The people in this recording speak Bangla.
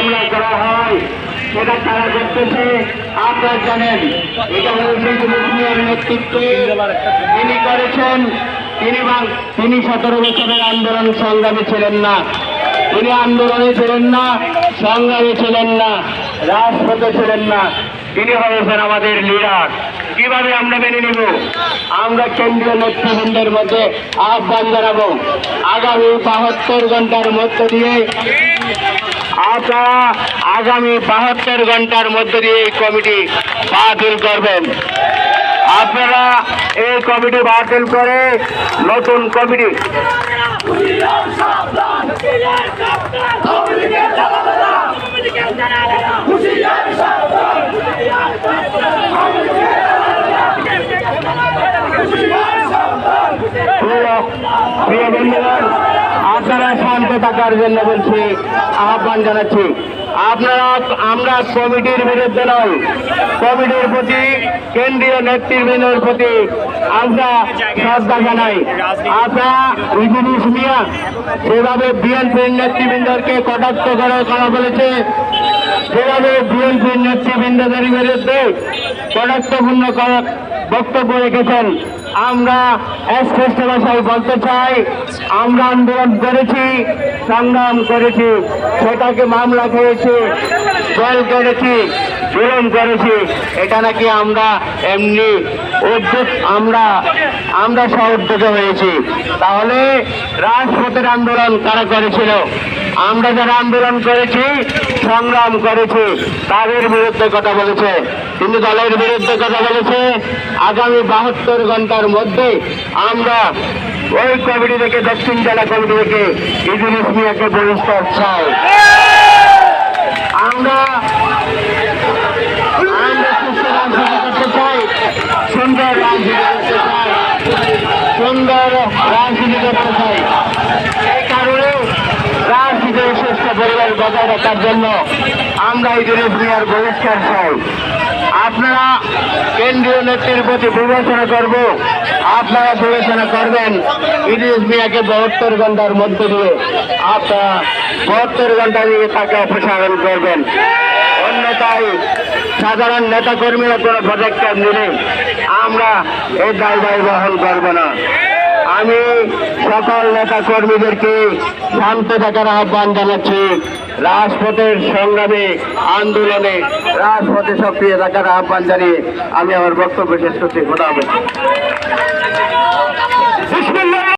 হামলা করা হয়, সেটা তারা করতেছে। আপনারা জানেন, এটা হয়েছে মুসলিমের নেতৃত্বে তিনি করেছেন। তিনি তিনি সতেরো বছরের আন্দোলন সংগ্রামী ছিলেন না। তিনি আন্দোলনে ছিলেন না, সংগ্রামী ছিলেন না, রাজপথে ছিলেন না। তিনি হয়েছেন আমাদের লিডার। কীভাবে আমরা মেনে নিব? আমরা কেন্দ্রীয় নেতৃবৃন্দের মধ্যে আহ্বান জানাব। আগামী বাহাত্তর ঘণ্টার মধ্য দিয়ে আপনারা আগামী বাহাত্তর ঘণ্টার মধ্য দিয়ে এই কমিটি বাতিল করবেন। আপনারা এই কমিটি বাতিল করে নতুন কমিটি প্রিয় বন্ধুগণ আপনারা শান্ত থাকার জন্য বলছি, আহ্বান জানাচ্ছি। আপনারা, আমরা কমিটির বিরুদ্ধে নয়, কমিটির প্রতি কেন্দ্রীয় নেতৃবৃন্দের প্রতি আমরা শ্রদ্ধা জানাই। আপনারা ইজিনিস মিয়া সেভাবে বিএনপির নেতৃবৃন্দকে কটাক্ষ করে করা বলেছে সেভাবে বিএনপির নেতৃবৃন্দদের বিরুদ্ধে কটাক্ষপূর্ণ বক্তব্য রেখেছেন। আমরা স্পষ্ট ভাষায় বলতে চাই, আমরা আন্দোলন করেছি, সংগ্রাম করেছি, সেটাকে মামলা খেয়েছি, জেল করেছি জুলুম করেছি, এটা নাকি আমরা এমনি উদ্যোগ আমরা আমরা সউদ্যোগে হয়েছি। তাহলে রাজপথের আন্দোলন কারা করেছিল? আমরা যারা আন্দোলন করেছি, সংগ্রাম করেছি, তাদের বিরুদ্ধে কথা বলেছে। কিন্তু দলের বিরুদ্ধে কথা বলেছে, আগামী বাহাত্তর ঘণ্টার মধ্যে আমরা ওই কমিটি থেকে, দক্ষিণ জেলা কমিটি থেকে ইদুল ইসমিয়াকে বহিষ্কার চাই আমরা আমরা সুস্থ রাজনীতি করতে চাই সুন্দর রাজনীতি করতে চাই সুন্দর রাজনীতি করতে চাই। এই কারণে রাজনীতির শ্রেষ্ঠ পরিবার বজায় রাখার জন্য আমরা এই মিয়ার বহিষ্কার চাই। আপনারা কেন্দ্রীয় নেত্রীর প্রতি বিবেচনা করব। আপনারা বিবেচনা করবেন ইলিশ মিয়াকে বাহাত্তর ঘণ্টার মধ্যে দিয়ে আপনারা বাহাত্তর ঘণ্টা দিয়ে তাকে অপসারণ করবেন। অন্যথায় সাধারণ নেতা কর্মীরা কোনো পদক্ষেপ নিলে আমরা এই দায় বহন করব না। আমি সকল নেতা কর্মীদেরকে শান্ত থাকার আহ্বান জানাচ্ছি। রাজপথের সংগ্রামে, আন্দোলনে রাজপথে সক্রিয় থাকার আহ্বান জানিয়ে আমি আমার বক্তব্য শেষ করছি। খোদা